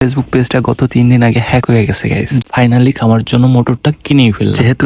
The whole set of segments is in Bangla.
ফেসবুক পেজটা গত তিন দিন আগে হ্যাক হয়ে গেছে গাইস ফাইনালি আমার জন্য মোটরটা কিনেই ফেললাম। যেহেতু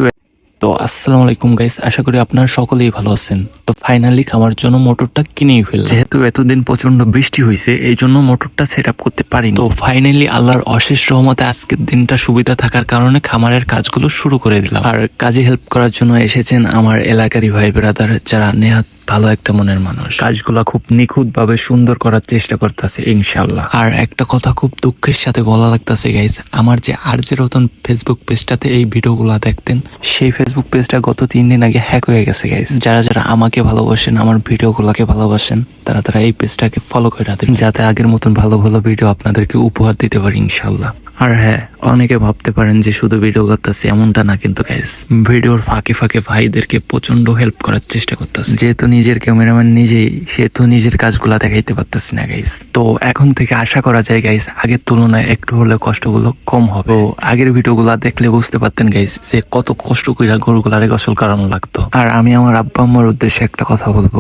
তো আসসালামু আলাইকুম গাইস আশা করি আপনারা সকলেই ভালো আছেন। তো ফাইনালি আমার জন্য মোটরটা কিনেই ফেললাম। যেহেতু এতদিন প্রচণ্ড বৃষ্টি হয়েছে এই জন্য মোটরটা সেট আপ করতে পারিনি। তো ফাইনালি আল্লাহর অশেষ রহমতে আজকের দিনটা সুবিধা থাকার কারণে খামারের কাজগুলো শুরু করে দিলাম। আর কাজে হেল্প করার জন্য এসেছেন আমার এলাকারই ভাই ব্রাদার যারা নেহাত ভালো একটা মনের মানুষ। কাজগুলা খুব নিখুঁত ভাবে সুন্দর করার চেষ্টা করতেছে ইনশাল্লাহ আর একটা কথা খুব দুঃখের সাথে বলা লাগতেছে গাইজ আমার যে আর যে রতন ফেসবুক পেজটাতে এই ভিডিওগুলা দেখতেন সেই ফেসবুক পেজটা গত তিন দিন আগে হ্যাক হয়ে গেছে গাইজ যারা যারা আমাকে ভালোবাসেন আমার ভিডিওগুলোকে ভালোবাসেন তারা তারা এই পেজটাকে ফলো করে রাখেন যাতে আগের মতন ভালো ভালো ভিডিও আপনাদেরকে উপহার দিতে পারি ইনশাল্লাহ আর হ্যাঁ অনেকে ভাবতে পারেন যে শুধু ভিডিও করতেছি এমনটা না কিন্তু গাইজ ভিডিওর ফাঁকে ফাঁকে ভাইদেরকে প্রচণ্ড হেল্প করার চেষ্টা করতেছি। যেহেতু নিজের ক্যামেরাম্যান নিজেই সেহেতু নিজের কাজগুলা দেখাইতে পারতেছি না গাইজ তো এখন থেকে আশা করা যায় গাইজ আগের তুলনায় একটু হলে কষ্টগুলো কম হবে। তো আগের ভিডিওগুলা দেখলে বুঝতে পারতেন গাইজ যে কত কষ্ট কইরা গরুগুলারে গোসল করানো লাগতো। আর আমি আমার আব্বা আম্মার উদ্দেশ্যে একটা কথা বলব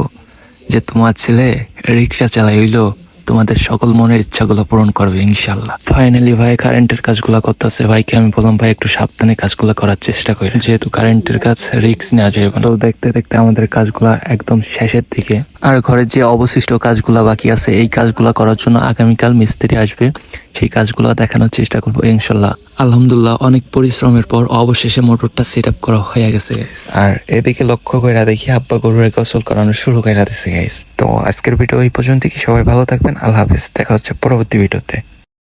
যে তোমার ছেলে রিক্সা চালাই হইল তোমাদের সকল মনের ইচ্ছাগুলো পূরণ করবে ইনশাল্লাহ ফাইনালি ভাই কারেন্টের কাজগুলো করতেছে। ভাইকে আমি বললাম, ভাই, একটু সাবধানে কাজগুলো করার চেষ্টা করি যেহেতু কারেন্টের কাজ রিক্স নেওয়া যাবে। তো দেখতে দেখতে আমাদের কাজগুলো একদম শেষের দিকে। আর ঘরের যে অবশিষ্ট কাজগুলো বাকি আছে, এই কাজগুলো করার জন্য আগামীকাল মিস্ত্রি আসবে। সেই কাজগুলো দেখানোর চেষ্টা করব, ইনশাল্লাহ। আলহামদুলিল্লাহ, অনেক পরিশ্রমের পর অবশেষে মোটরটা সেট আপ করা হয়ে গেছে। আর এদিকে লক্ষ্য করে দেখি আব্বা গরুরে গোসল করানো শুরু করে দিছে গাইস তো আজকের ভিডিও এই পর্যন্ত কি সবাই ভালো থাকবেন, আল্লাহ হাফিজ। দেখা হচ্ছে পরবর্তী ভিডিওতে।